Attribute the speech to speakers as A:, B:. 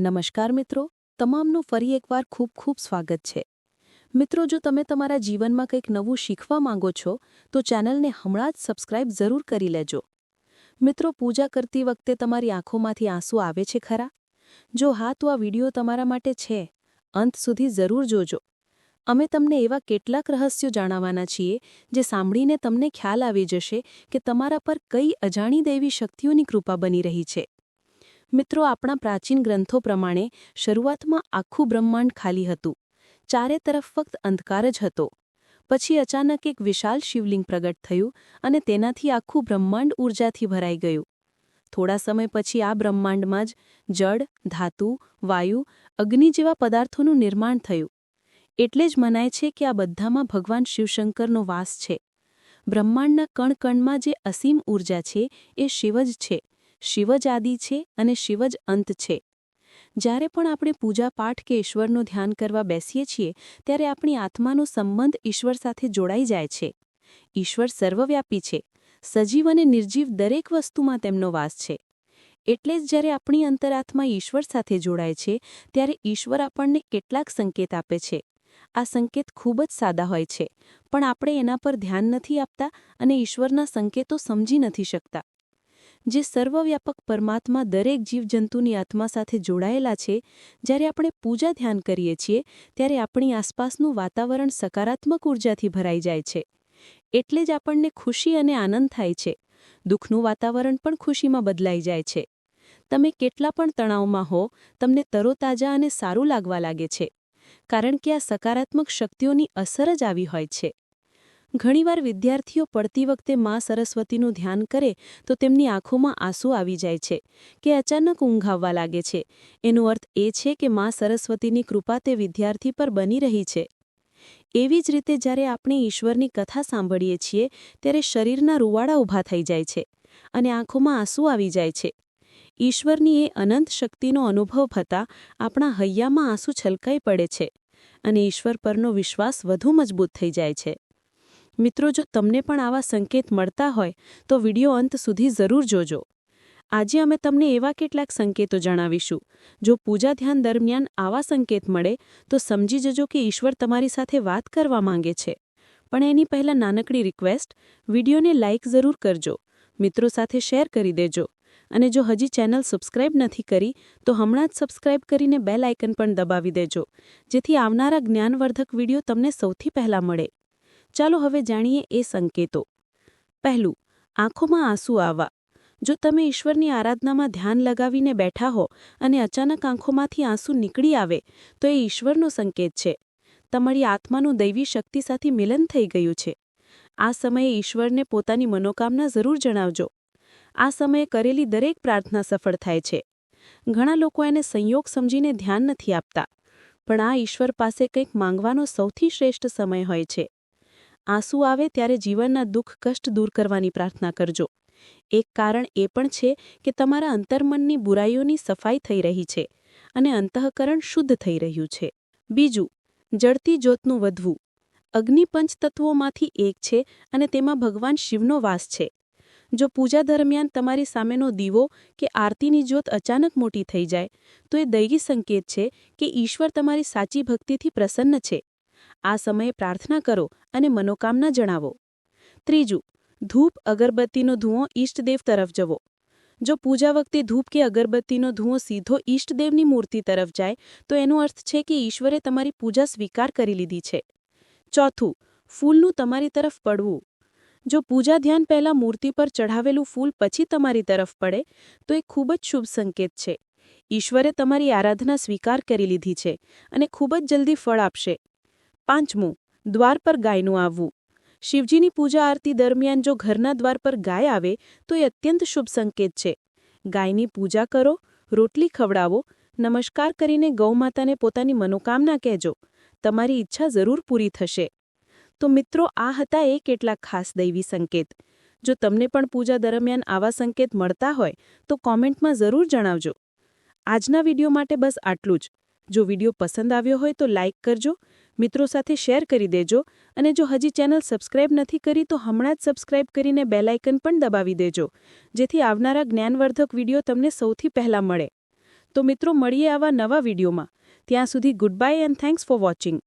A: નમસ્કાર મિત્રો, તમામનું ફરી એકવાર ખૂબ ખૂબ સ્વાગત છે. મિત્રો, જો તમે તમારા જીવનમાં કંઈક નવું શીખવા માંગો છો, તો ચેનલને હમણાં જ સબસ્ક્રાઇબ જરૂર કરી લેજો. મિત્રો, પૂજા કરતી વખતે તમારી આંખોમાંથી આંસુ આવે છે ખરા? જો હા, તો આ વીડિયો તમારા માટે છે. અંત સુધી જરૂર જોજો. અમે તમને એવા કેટલાક રહસ્યો જાણવાના છીએ, જે સાંભળીને તમને ખ્યાલ આવી જશે કે તમારા પર કઈ અજાણી દૈવી શક્તિઓની કૃપા બની રહી છે. મિત્રો, આપણા પ્રાચીન ગ્રંથો પ્રમાણે શરૂઆતમાં આખું બ્રહ્માંડ ખાલી હતું. ચારે તરફ ફક્ત અંધકાર જ હતો. પછી અચાનક એક વિશાલ શિવલિંગ પ્રગટ થયું અને તેનાથી આખું બ્રહ્માંડ ઊર્જાથી ભરાઈ ગયું. થોડા સમય પછી આ બ્રહ્માંડમાં જ જળ, ધાતુ, વાયુ, અગ્નિ જેવા પદાર્થોનું નિર્માણ થયું. એટલે જ મનાય છે કે આ બધામાં ભગવાન શિવશંકરનો વાસ છે. બ્રહ્માંડના કણકણમાં જે અસીમ ઊર્જા છે એ શિવ જ છે. શિવ જ આદિ છે અને શિવ જ અંત છે. જ્યારે પણ આપણે પૂજા પાઠ કે ઈશ્વરનું ધ્યાન કરવા બેસીએ છીએ, ત્યારે આપણી આત્માનો સંબંધ ઈશ્વર સાથે જોડાઈ જાય છે. ઈશ્વર સર્વવ્યાપી છે. સજીવ અને નિર્જીવ દરેક વસ્તુમાં તેમનો વાસ છે. એટલે જ જ્યારે આપણી અંતરાત્મા ઈશ્વર સાથે જોડાય છે, ત્યારે ઈશ્વર આપણને કેટલાક સંકેત આપે છે. આ સંકેત ખૂબ જ સાદા હોય છે, પણ આપણે એના પર ધ્યાન નથી આપતા અને ઈશ્વરના સંકેતો સમજી નથી શકતા. જે સર્વવ્યાપક પરમાત્મા દરેક જીવજંતુની આત્મા સાથે જોડાયેલા છે, જ્યારે આપણે પૂજા ધ્યાન કરીએ છીએ, ત્યારે આપણી આસપાસનું વાતાવરણ સકારાત્મક ઉર્જાથી ભરાઈ જાય છે. એટલે જ આપણને ખુશી અને આનંદ થાય છે. દુઃખનું વાતાવરણ પણ ખુશીમાં બદલાઈ જાય છે. તમે કેટલા પણ તણાવમાં હો, તમને તરોતાજા અને સારું લાગવા લાગે છે. કારણ કે આ સકારાત્મક શક્તિઓની અસર જ આવી હોય છે. ઘણીવાર વિદ્યાર્થીઓ પડતી વખતે મા સરસ્વતીનું ધ્યાન કરે તો તેમની આંખોમાં આંસુ આવી જાય છે, કે અચાનક ઊંઘ આવવા લાગે છે. એનો અર્થ એ છે કે મા સરસ્વતીની કૃપા તે વિદ્યાર્થી પર બની રહી છે. એવી જ રીતે જ્યારે આપણે ઈશ્વરની કથા સાંભળીએ છીએ, ત્યારે શરીરના રૂવાડા ઊભા થઈ જાય છે અને આંખોમાં આંસુ આવી જાય છે. ઈશ્વરની એ અનંત શક્તિનો અનુભવ થતાં આપણા હૈયામાં આંસુ છલકાઈ પડે છે અને ઈશ્વર પરનો વિશ્વાસ વધુ મજબૂત થઈ જાય છે. મિત્રો, જો તમને પણ આવા સંકેત મળતા હોય, તો વિડિયો અંત સુધી જરૂર જોજો. આજે અમે તમને એવા કેટલાક સંકેતો જણાવીશું. જો પૂજા ધ્યાન દરમિયાન આવા સંકેત મળે, તો સમજી જજો કે ઈશ્વર તમારી સાથે વાત કરવા માંગે છે. પણ એની પહેલાં નાનકડી રિક્વેસ્ટ, વિડીયોને લાઇક જરૂર કરજો. મિત્રો સાથે શેર કરી દેજો. અને જો હજી ચેનલ સબસ્ક્રાઇબ નથી કરી, તો હમણાં જ સબસ્ક્રાઇબ કરીને બેલ આઇકન પણ દબાવી દેજો. જેથી આવનારા જ્ઞાનવર્ધક વીડિયો તમને સૌથી પહેલાં મળે. ચાલો હવે જાણીએ એ સંકેતો. પહેલું, આંખોમાં આંસુ આવવા. જો તમે ઈશ્વરની આરાધનામાં ધ્યાન લગાવીને બેઠા હો અને અચાનક આંખોમાંથી આંસુ નીકળી આવે, તો એ ઈશ્વરનો સંકેત છે. તમારી આત્માનું દૈવી શક્તિ સાથે મિલન થઈ ગયું છે. આ સમયે ઈશ્વરને પોતાની મનોકામના જરૂર જણાવજો. આ સમયે કરેલી દરેક પ્રાર્થના સફળ થાય છે. ઘણા લોકો એને સંયોગ સમજીને ધ્યાન નથી આપતા. પણ આ ઈશ્વર પાસે કંઈક માંગવાનો સૌથી શ્રેષ્ઠ સમય હોય છે. આંસુ આવે ત્યારે જીવનના દુઃખ, કષ્ટ દૂર કરવાની પ્રાર્થના કરજો. એક કારણ એ પણ છે કે તમારા અંતર્મનની બુરાઈઓની સફાઈ થઈ રહી છે અને અંતઃકરણ શુદ્ધ થઈ રહ્યું છે. બીજું જળતી જ્યોતનું વધવું. અગ્નિ પંચતત્વોમાંથી એક છે અને તેમાં ભગવાન શિવનો વાસ છે. જો પૂજા દરમિયાન તમારી સામેનો દીવો કે આરતીની જ્યોત અચાનક મોટી થઈ જાય, તો એ દૈવી સંકેત છે કે ઈશ્વર તમારી સાચી ભક્તિથી પ્રસન્ન છે. આ સમયે પ્રાર્થના કરો અને મનોકામના જણાવો. ત્રીજું, ધૂપ અગરબત્તીનો ધુઓ ઈષ્ટદેવ તરફ જવો. જો પૂજા વખતે ધૂપ કે અગરબત્તીનો ધુઓ સીધો ઈષ્ટદેવની મૂર્તિ તરફ જાય, તો એનો અર્થ છે કે ઈશ્વરે તમારી પૂજા સ્વીકાર કરી લીધી છે. ચોથું, ફૂલનું તમારી તરફ પડવું. જો પૂજા ધ્યાન પહેલાં મૂર્તિ પર ચઢાવેલું ફૂલ પછી તમારી તરફ પડે, તો એ ખૂબ જ શુભ સંકેત છે. ઈશ્વરે તમારી આરાધના સ્વીકાર કરી લીધી છે અને ખૂબ જ જલ્દી ફળ આપશે. પાંચમું, દ્વાર પર ગાયનું આવવું. શિવજીની પૂજા આરતી દરમિયાન જો ઘરના દ્વાર પર ગાય આવે, તો એ અત્યંત શુભ સંકેત છે. ગાયની પૂજા કરો, રોટલી ખવડાવો, નમસ્કાર કરીને ગૌમાતાને પોતાની મનોકામના કહેજો. તમારી ઈચ્છા જરૂર પૂરી થશે. તો મિત્રો, આ હતા એ કેટલાક ખાસ દૈવી સંકેત. જો તમને પણ પૂજા દરમિયાન આવા સંકેત મળતા હોય, તો કોમેન્ટમાં જરૂર જણાવજો. આજના વીડિયો માટે બસ આટલું જ. જો વીડિયો પસંદ આવ્યો હોય તો લાઇક કરજો મિત્રો સાથે શેર કરી દેજો અને જો હજી ચેનલ સબસ્ક્રાઇબ નથી કરી તો હમણાં જ સબસ્ક્રાઇબ કરીને બેલાઇકન પણ દબાવી દેજો, જેથી આવનારા જ્ઞાનવર્ધક વીડિયો તમને સૌથી પહેલાં મળે. તો મિત્રો, મળીએ આવા નવા વિડીયોમાં. ત્યાં સુધી good bye and thanks for watching.